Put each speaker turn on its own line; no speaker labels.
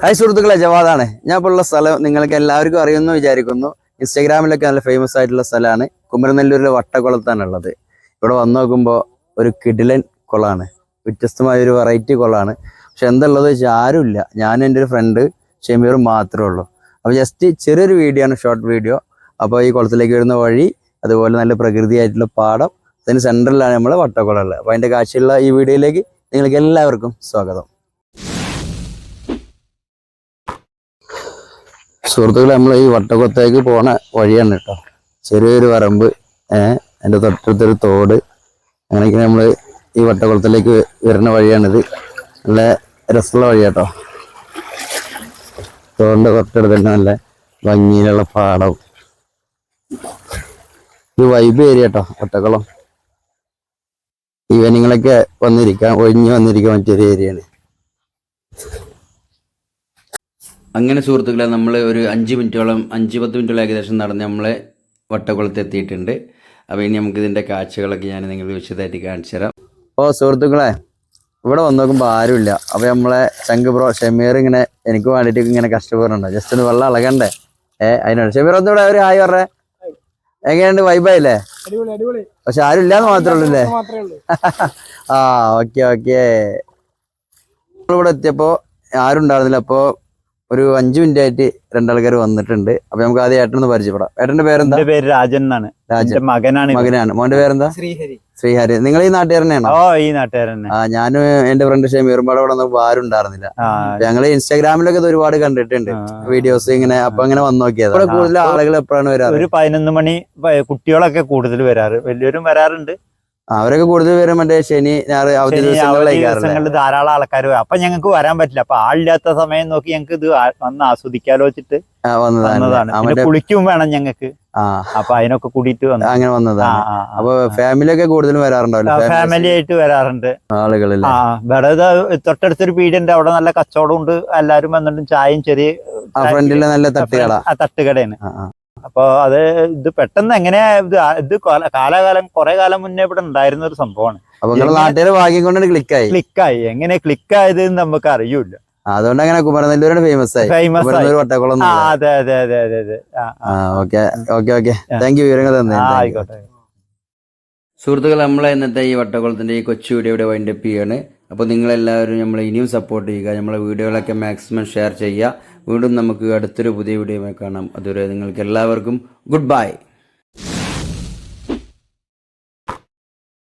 Hi സുഹൃത്തുക്കളെ ജവാദാണ്. ഞാൻ ഇപ്പോൾ ഉള്ള സ്ഥലം നിങ്ങൾക്ക് എല്ലാവർക്കും അറിയുമെന്ന് വിചാരിക്കുന്നു. ഇൻസ്റ്റാഗ്രാമിലൊക്കെ നല്ല ഫേമസ് ആയിട്ടുള്ള സ്ഥലമാണ്. കുമരനെല്ലൂരിലെ വട്ടക്കുളത്താണുള്ളത്. ഇവിടെ വന്നു നോക്കുമ്പോൾ ഒരു കിടിലൻ കുളമാണ് വ്യത്യസ്തമായ ഒരു വെറൈറ്റി കുളമാണ് പക്ഷെ എന്തുള്ളത് വെച്ചാൽ ആരുമില്ല. ഞാനും എന്റെ ഒരു ഫ്രണ്ട് ഷെമീറും മാത്രമേ ഉള്ളൂ. അപ്പോൾ ജസ്റ്റ് ചെറിയൊരു വീഡിയോ ആണ് ഷോർട്ട് വീഡിയോ അപ്പോൾ ഈ കുളത്തിലേക്ക് വരുന്ന വഴി അതുപോലെ നല്ല പ്രകൃതിയായിട്ടുള്ള പാടം. അതിന് സെന്ററിലാണ് നമ്മൾ വട്ടക്കുളം ഉള്ളത്. അപ്പോൾ അതിന്റെ കാഴ്ചയുള്ള ഈ വീഡിയോയിലേക്ക് നിങ്ങൾക്ക് എല്ലാവർക്കും സ്വാഗതം. സുഹൃത്തുക്കളെ നമ്മൾ ഈ വട്ടക്കുളത്തേക്ക് പോണ വഴിയാണ് കേട്ടോ. ചെറിയൊരു വരമ്പ് ഏഹ് അതിന്റെ തൊട്ടടുത്തൊരു തോട് അങ്ങനെയൊക്കെ നമ്മൾ ഈ വട്ടക്കുളത്തിലേക്ക് വരുന്ന വഴിയാണിത്. നല്ല രസമുള്ള വഴിയാട്ടോ തോടിന്റെ തന്നെ നല്ല ഭംഗിയിലുള്ള പാടം. ഇത് വൈബ് ഏരിയ കേട്ടോ വട്ടക്കുളം. ഈവനിങ്ങളൊക്കെ വന്നിരിക്കാം ഒഴിഞ്ഞ് വന്നിരിക്കാൻ പറ്റിയൊരു ഏരിയയാണ് അങ്ങനെ സുഹൃത്തുക്കളെ നമ്മൾ ഒരു അഞ്ച് മിനിറ്റോളം അഞ്ച് പത്ത് മിനിറ്റോളം ഏകദേശം നടന്ന് നമ്മളെ വട്ടക്കുളത്ത് എത്തിയിട്ടുണ്ട്. അപ്പോൾ ഇനി നമുക്ക് ഇതിന്റെ കാഴ്ചകളൊക്കെ ഞാൻ നിങ്ങൾ വിശദമായിട്ട് കാണിച്ചു തരാം ഓ സുഹൃത്തുക്കളെ ഇവിടെ വന്ന് നോക്കുമ്പോൾ ആരുമില്ല. അപ്പോൾ നമ്മളെ ചങ്ക് ബ്രോ ഷെമീർ ഇങ്ങനെ എനിക്ക് വേണ്ടിയിട്ട് ഇങ്ങനെ കഷ്ടപ്പെടുന്നുണ്ട്. ജസ്റ്റ് ഒന്ന് വെള്ളം ഇളകണ്ടേ? ഏ അതിനോട്. ഷെമീർ ഒന്നും ഇവിടെ ഒരു ഹായ് പറഞ്ഞേ. എങ്ങനെയുണ്ട് വൈബായില്ലേ
അടിപൊളി അടിപൊളി.
പക്ഷെ ആരുമില്ലാന്ന് മാത്രമേ ഉള്ളൂ അല്ലേ? ആ ഓക്കെ ഓക്കെ നമ്മളിവിടെ എത്തിയപ്പോൾ ആരും ഉണ്ടായിരുന്നില്ല അപ്പോ ഒരു അഞ്ചു മിനിറ്റ് ആയിട്ട് രണ്ടാൾക്കാർ വന്നിട്ടുണ്ട്. അപ്പൊ നമുക്ക് ആദ്യം ഏട്ടനൊന്ന് പരിചയപ്പെടാം. ഏട്ടന്റെ പേരെന്താ?
പേര് രാജൻ എന്നാണ്.
രാജൻ.
മകനാണ്
മകനാണ്. മോന്റെ പേരെന്താ?
ശ്രീഹരി.
ശ്രീഹരി. നിങ്ങൾ ഈ നാട്ടുകാരനാണോ?
ഓ ഈ നാട്ടുകാരൻ
ആ ഞാനും എന്റെ ഫ്രണ്ട് ഷമീറുമ്പാടെ അവിടെ ഒന്നും ആരും ഉണ്ടായിരുന്നില്ല.
ഞങ്ങൾ
ഞങ്ങൾ ഇൻസ്റ്റാഗ്രാമിലൊക്കെ ഇത് ഒരുപാട് കണ്ടിട്ടുണ്ട്. വീഡിയോസ് ഇങ്ങനെ അപ്പൊ അങ്ങനെ വന്നു നോക്കിയത്. കൂടുതൽ ആളുകൾ എപ്പോഴാണ് വരാറ്?
ഒരു പതിനൊന്ന് മണി കുട്ടികളൊക്കെ കൂടുതൽ വരാറ്. വലിയവരും വരാറുണ്ട്.
അവരൊക്കെ കൂടുതൽ പേരും മറ്റേ ശനി ഞായർ അവധി
ദിവസങ്ങളിൽ ധാരാളം ആൾക്കാർ അപ്പൊ ഞങ്ങൾക്ക് വരാൻ പറ്റില്ല. അപ്പൊ ആളില്ലാത്ത സമയം നോക്കി ഞങ്ങൾക്ക് ഇത് വന്ന് ആസ്വദിക്കാലോ വെച്ചിട്ട്
വന്നതാണ്
കുളിക്കും വേണം ഞങ്ങൾക്ക്
ആ.
അപ്പൊ അതിനൊക്കെ കൂടിയിട്ട് വന്നു.
അങ്ങനെ വന്നതാണ്. അപ്പൊ ഫാമിലി ഒക്കെ കൂടുതലും വരാറുണ്ടാവില്ല?
ഫാമിലി ആയിട്ട് വരാറുണ്ട്.
ആളുകളിൽ
ആ തൊട്ടടുത്തൊരു പീടിയുണ്ട്. അവിടെ നല്ല കച്ചവടം ഉണ്ട്. എല്ലാരും വന്നിട്ടും ചായയും ചെറിയ
ഫ്രണ്ടിൽ നല്ല തട്ടുകട.
തട്ടുകടയാണ്.
ആ, ആ.
അപ്പൊ അത് ഇത് പെട്ടെന്ന് എങ്ങനെ ഇത് ഇത് കാലാകാലം കുറെ കാലം മുന്നേ ഇവിടെ ഉണ്ടായിരുന്ന ഒരു സംഭവമാണ്.
ഭാഗ്യം കൊണ്ടാണ് ക്ലിക്കായി
ക്ലിക്കായി എങ്ങനെ ക്ലിക്കായത് നമുക്ക് അറിയൂല
അതുകൊണ്ട് അങ്ങനെ കുമരനെല്ലൂരാണ് ഫേമസ് ആയി.
ഫേമസ്
വട്ടക്കുളം
അതെ അതെ അതെ അതെ അതെ.
Okay. Okay okay. Thank you വിവരങ്ങൾ തന്നെ
ആയിക്കോട്ടെ.
സുഹൃത്തുക്കൾ നമ്മളെ ഇന്നത്തെ ഈ വട്ടക്കുളത്തിന്റെ ഈ കൊച്ചു വീഡിയോ ഇവിടെ വൈൻഡപ്പ് ചെയ്യാണ്. അപ്പോൾ നിങ്ങളെല്ലാവരും നമ്മളെ ഇനിയും സപ്പോർട്ട് ചെയ്യുക. നമ്മളെ വീഡിയോകളൊക്കെ മാക്സിമം ഷെയർ ചെയ്യുക. വീണ്ടും നമുക്ക് അടുത്തൊരു പുതിയ വീഡിയോയുമായി കാണാം. അതുവരെ നിങ്ങൾക്ക് എല്ലാവർക്കും ഗുഡ് ബൈ